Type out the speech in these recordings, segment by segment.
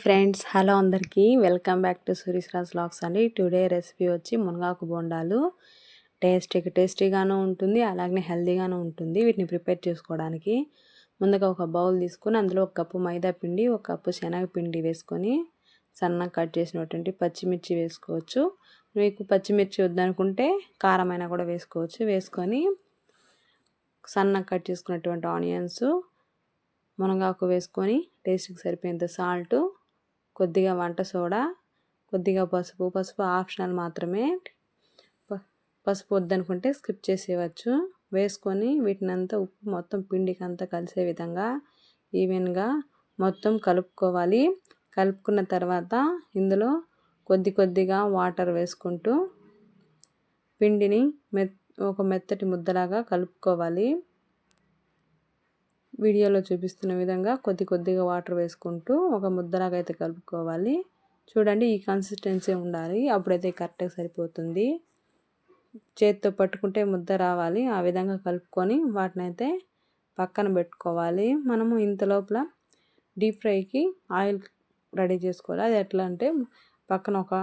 Friends hello అందరికీ. Welcome back to Sureshraj vlogs అండి. Today recipe వచ్చి మునగాకు బోండాలు. టేస్టీగా టేస్టీగాను ఉంటుంది అలాగే హెల్తీగాను ఉంటుంది వీటిని ప్రిపేర్ చేసుకోవడానికి. ముందుగా ఒక బౌల్ తీసుకొని అందులో ఒక కప్పు మైదా పిండి ఒక కప్పు శనగపిండి వేసుకొని సన్నగా కట్ చేసినటువంటి పచ్చిమిర్చి వేసుకోవచ్చు. మీకు పచ్చిమిర్చి వద్దనుకుంటే కారమైన కూడా వేసుకోవచ్చు. వేసుకొని సన్నగా కట్ చేసుకున్నటువంటి ఆనియన్స్ మునగాకు వేసుకొని టేస్ట్కి సరిపోయేంత సాల్టు కొద్దిగా వంట సోడా కొద్దిగా పసుపు. పసుపు ఆప్షనల్ మాత్రమే. పసుపు వద్దనుకుంటే స్కిప్ చేసేయవచ్చు. వేసుకొని వీటిని అంతా ఉప్పు మొత్తం పిండికి అంతా కలిసే విధంగా ఈవెన్గా మొత్తం కలుపుకోవాలి. కలుపుకున్న తర్వాత ఇందులో కొద్ది కొద్దిగా వాటర్ వేసుకుంటూ పిండిని మెత్ ఒక మెత్తటి ముద్దలాగా కలుపుకోవాలి. వీడియోలో చూపిస్తున్న విధంగా కొద్ది కొద్దిగా వాటర్ వేసుకుంటూ ఒక ముద్దలాగా అయితే కలుపుకోవాలి. చూడండి ఈ కన్సిస్టెన్సీ ఉండాలి. అప్పుడైతే కరెక్ట్గా సరిపోతుంది. చేతితో పట్టుకుంటే ముద్ద రావాలి. ఆ విధంగా కలుపుకొని వాటిని అయితే పక్కన పెట్టుకోవాలి. మనము ఇంత లోపల డీప్ ఫ్రైకి ఆయిల్ రెడీ చేసుకోవాలి. అది ఎట్లా అంటే పక్కన ఒక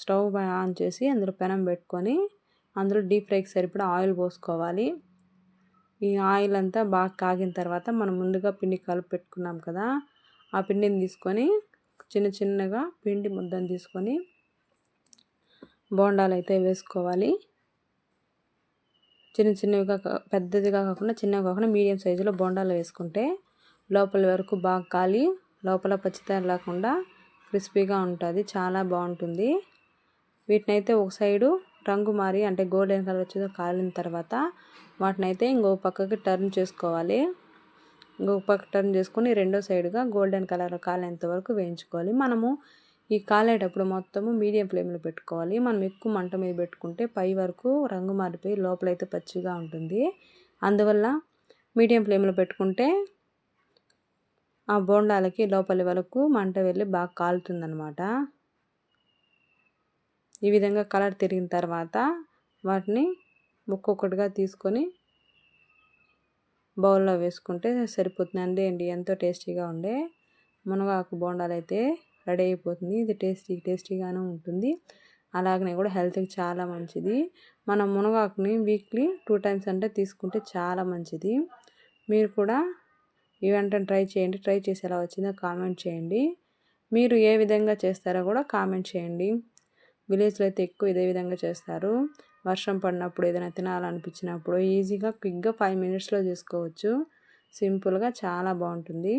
స్టవ్ ఆన్ చేసి అందులో పెనం పెట్టుకొని అందులో డీప్ ఫ్రైకి సరిపడా ఆయిల్ పోసుకోవాలి. ఈ ఆయిల్ అంతా బాగా కాగిన తర్వాత మనం ముందుగా పిండి కలిపి పెట్టుకున్నాం కదా ఆ పిండిని తీసుకొని చిన్న చిన్నగా పిండి ముద్దను తీసుకొని బోండాలు అయితే వేసుకోవాలి. చిన్న చిన్నవిగా పెద్దదిగా కాకుండా చిన్నవి కాకుండా మీడియం సైజులో బోండాలు వేసుకుంటే లోపల వరకు బాగా కాలి లోపల పచ్చితనం లేకుండా క్రిస్పీగా ఉంటుంది చాలా బాగుంటుంది. వీటిని అయితే ఒక సైడు రంగు మారి అంటే గోల్డెన్ కలర్ వచ్చేది కాలిన తర్వాత వాటిని అయితే ఇంకో పక్కకి టర్న్ చేసుకోవాలి. ఇంకో పక్క టర్న్ చేసుకొని రెండో సైడ్గా గోల్డెన్ కలర్ కాలేంత వరకు వేయించుకోవాలి. మనము ఈ కాలేటప్పుడు మొత్తము మీడియం ఫ్లేమ్లో పెట్టుకోవాలి. మనం ఎక్కువ మంట మీద పెట్టుకుంటే పై వరకు రంగు మారిపోయి లోపలైతే పచ్చిగా ఉంటుంది. అందువల్ల మీడియం ఫ్లేమ్లో పెట్టుకుంటే ఆ బోండాలకి లోపలి వరకు మంట వెళ్ళి బాగా కాలుతుందనమాట ఈ విధంగా కలర్ తిరిగిన తర్వాత వాటిని ఒక్కొక్కటిగా తీసుకొని బౌల్లో వేసుకుంటే సరిపోతుంది అండి అండి ఎంతో టేస్టీగా ఉండే మునగాకు బోండాలు అయితే రెడీ అయిపోతుంది. ఇది టేస్టీ టేస్టీగానే ఉంటుంది. అలాగనే కూడా హెల్త్కి చాలా మంచిది. మనం మునగాకుని వీక్లీ టూ టైమ్స్ అంటే తీసుకుంటే చాలా మంచిది. మీరు కూడా ఈ వెంటనే ట్రై చేయండి. ట్రై చేసి ఎలా వచ్చిందో కామెంట్ చేయండి. మీరు ఏ విధంగా చేస్తారో కూడా కామెంట్ చేయండి. విలేజ్లో అయితే ఎక్కువ ఇదే విధంగా చేస్తారు. వర్షం పడినప్పుడు ఏదైనా తినాలనిపించినప్పుడు ఈజీగా క్విక్గా ఫైవ్ మినిట్స్లో చేసుకోవచ్చు. సింపుల్గా చాలా బాగుంటుంది.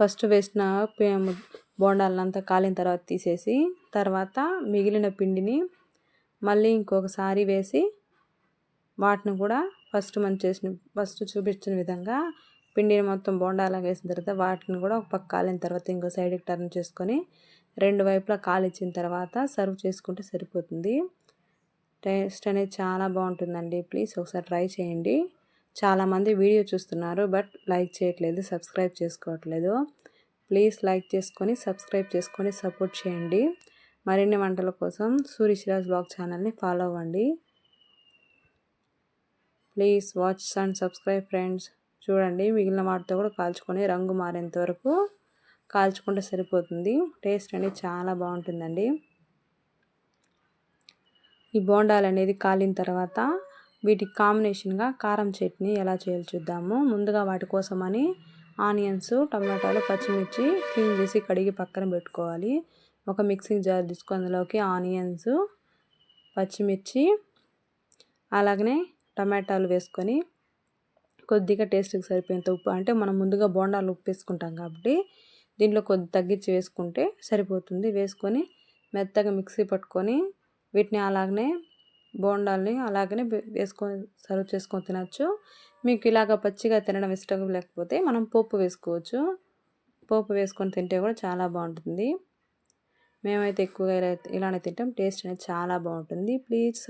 ఫస్ట్ వేసిన బోండాలంతా కాలిన తర్వాత తీసేసి తర్వాత మిగిలిన పిండిని మళ్ళీ ఇంకొకసారి వేసి వాటిని కూడా ఫస్ట్ మనం చేసిన ఫస్ట్ చూపించిన విధంగా పిండిని మొత్తం బోండాలా వేసిన తర్వాత వాటిని కూడా ఒక పక్క కాలిన తర్వాత ఇంకో సైడ్కి టర్న్ చేసుకొని రెండు వైపులా కాలిచ్చిన తర్వాత సర్వ్ చేసుకుంటే సరిపోతుంది. టేస్ట్ అనేది చాలా బాగుంటుందండి. ప్లీజ్ ఒకసారి ట్రై చేయండి. చాలామంది వీడియో చూస్తున్నారు బట్ లైక్ చేయట్లేదు సబ్స్క్రైబ్ చేసుకోవట్లేదు. ప్లీజ్ లైక్ చేసుకొని సబ్స్క్రైబ్ చేసుకొని సపోర్ట్ చేయండి. మరిన్ని వంటల కోసం సూర్యశిరాజ్ బ్లాగ్ ఛానల్ని ఫాలో అవ్వండి. Please watch and subscribe friends. చూడండి మిగిలిన వాటితో కూడా కాల్చుకొని రంగు మారేంత వరకు కాల్చుకుంటే సరిపోతుంది. టేస్ట్ అనేది చాలా బాగుంటుందండి. ఈ బోండాలు అనేది కాలిన తర్వాత వీటికి కాంబినేషన్గా కారం చట్నీ ఎలా చేయాలో చూద్దాము. ముందుగా వాటి కోసమని ఆనియన్స్ టమాటాలు పచ్చిమిర్చి క్లీన్ చేసి కడిగి పక్కన పెట్టుకోవాలి. ఒక మిక్సింగ్ జార్ తీసుకొని అందులోకి ఆనియన్స్ పచ్చిమిర్చి అలాగనే టమాటాలు వేసుకొని కొద్దిగా టేస్ట్కి సరిపోయేంత ఉప్పు అంటే మనం ముందుగా బోండాలు ఉప్పు వేసుకుంటాం కాబట్టి దీంట్లో కొద్ది తగ్గించి వేసుకుంటే సరిపోతుంది. వేసుకొని మెత్తగా మిక్సీ పట్టుకొని వీటిని అలాగనే బోండాల్ని అలాగనే వేసుకొని సర్వ్ చేసుకొని తినచ్చు. మీకు ఇలాగ పచ్చిగా తినడం ఇష్టం లేకపోతే మనం పోపు వేసుకోవచ్చు. పోపు వేసుకొని తింటే కూడా చాలా బాగుంటుంది. మేమైతే ఎక్కువగా ఇలా ఇలానే తింటాం. టేస్ట్ అనేది చాలా బాగుంటుంది. ప్లీజ్